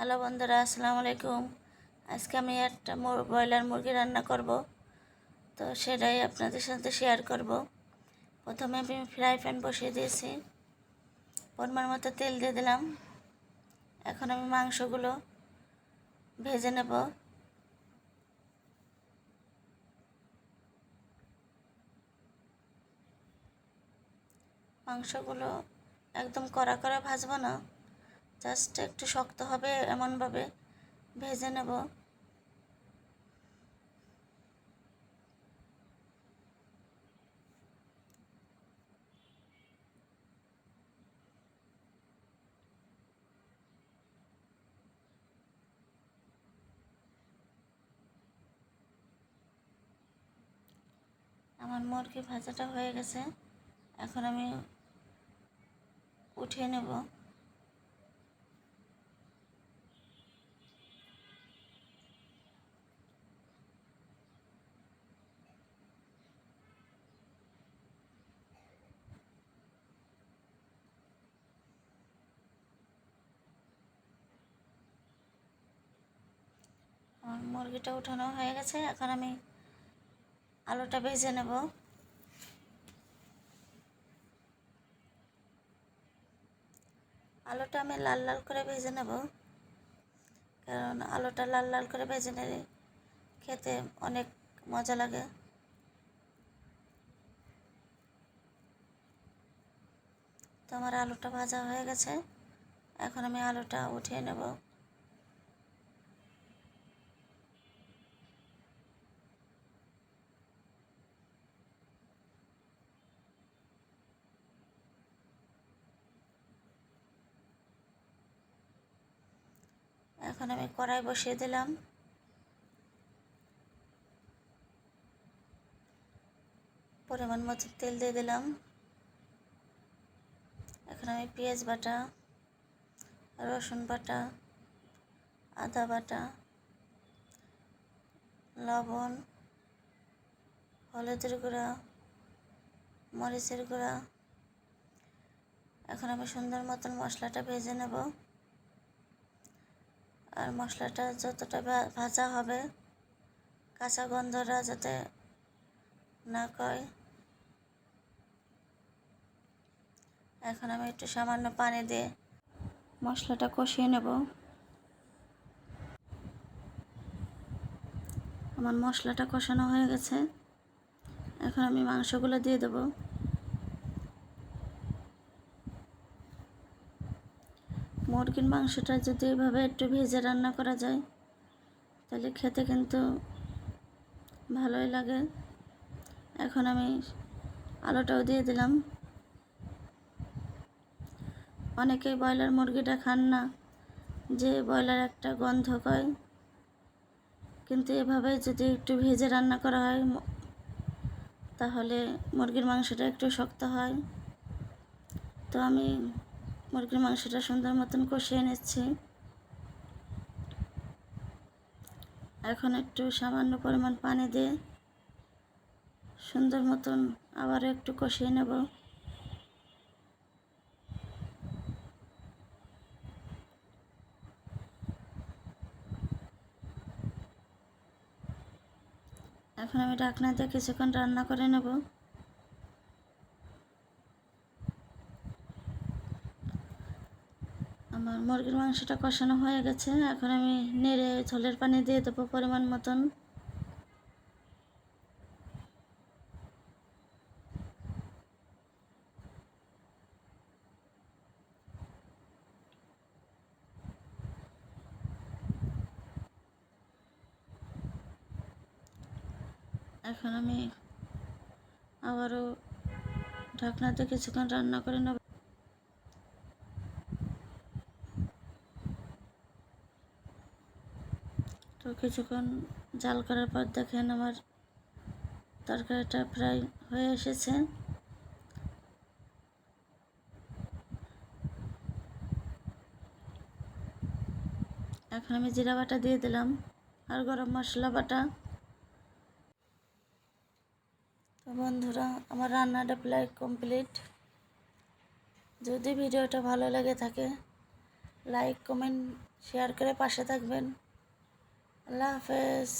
Hello বন্ধুরা, আসসালামু আলাইকুম। আজকে আমি একটা ব্রয়লার মুরগি রান্না করব। তো সেটাই আপনাদের সাথে শেয়ার করব। প্রথমে আমি ফ্রাই প্যান বসিয়ে দিয়েছি। পরিমাণ মতো তেল দিয়ে দিলাম। এখন আমি মাংসগুলো ভেজে নেব। মাংসগুলো একদম কড়া কড়া ভাজবো না। জাস্ট একটু শক্ত হবে, এমনভাবে ভেজে নেব। আমার মুরগি ভাজাটা হয়ে গেছে। এখন আমি উঠিয়ে নেব আমার মুরগিটা উঠানো হয়ে গেছে। এখন আমি আলুটা ভেজে নেব। আলুটা আমি লাল লাল করে ভেজে নেব। কারণ আলুটা লাল লাল করে ভেজে নিলে খেতে অনেক মজা লাগে। তো আমার আলুটা ভাজা হয়ে গেছে। এখন আমি আলুটা উঠিয়ে নেব। এখন আমি কড়াই বসিয়ে দিলাম। পরিমাণ মতো তেল দিয়ে দিলাম। এখন আমি পেঁয়াজ বাটা, রসুন বাটা, আদা বাটা, লবণ, হলুদের গুঁড়া, মরিচের গুঁড়া। এখন আমি সুন্দর মতন মশলাটা ভেজে নেব। আর মশলাটা যতটা ভাজা হবে, কাঁচা গন্ধটা যাতে না কয়। এখন আমি একটু সামান্য পানি দিয়ে মশলাটা কষিয়ে নেব। আমার মশলাটা কষানো হয়ে গেছে। এখন আমি মাংসগুলো দিয়ে দেবো। মুরগির মাংসটা যদি এভাবে একটু ভেজে রান্না করা যায়, তাহলে খেতে কিন্তু ভালোই লাগে। এখন আমি আলুটাও দিয়ে দিলাম। অনেকেই ব্রয়লার মুরগিটা খান না, যে ব্রয়লার একটা গন্ধ কয়। কিন্তু এভাবে যদি একটু ভেজে রান্না করা হয় তাহলে মুরগির মাংসটা একটু শক্ত হয়। তো আমি মুরগির মাংসটা সুন্দর মতন কষিয়ে নিচ্ছি। এখন একটু সামান্য পরিমাণ পানি দিয়ে সুন্দর মতন আবার একটু কষিয়ে নেব। এখন আমি ঢাকনা দিয়ে কিছুক্ষণ রান্না করে নেব। আমার মুরগির মাংসটা কষানো হয়ে গেছে। এখন আমি নেড়ে ঝোলের পানি দিয়ে দেবো পরিমাণ মতন। এখন আমি আবারও ঢাকনাতে কিছুক্ষণ রান্না করে নেব। তো কিছুক্ষণ জাল করার পর দেখেন আমার তরকারিটা প্রায় হয়ে এসেছে। এখন আমি জিরা বাটা দিয়ে দিলাম আর গরম মশলা বাটা। তো বন্ধুরা, আমার রান্নাটা প্রায় কমপ্লিট। যদি ভিডিওটা ভালো লেগে থাকে, লাইক, কমেন্ট, শেয়ার করে পাশে থাকবেন। আল্লাহ হাফেজ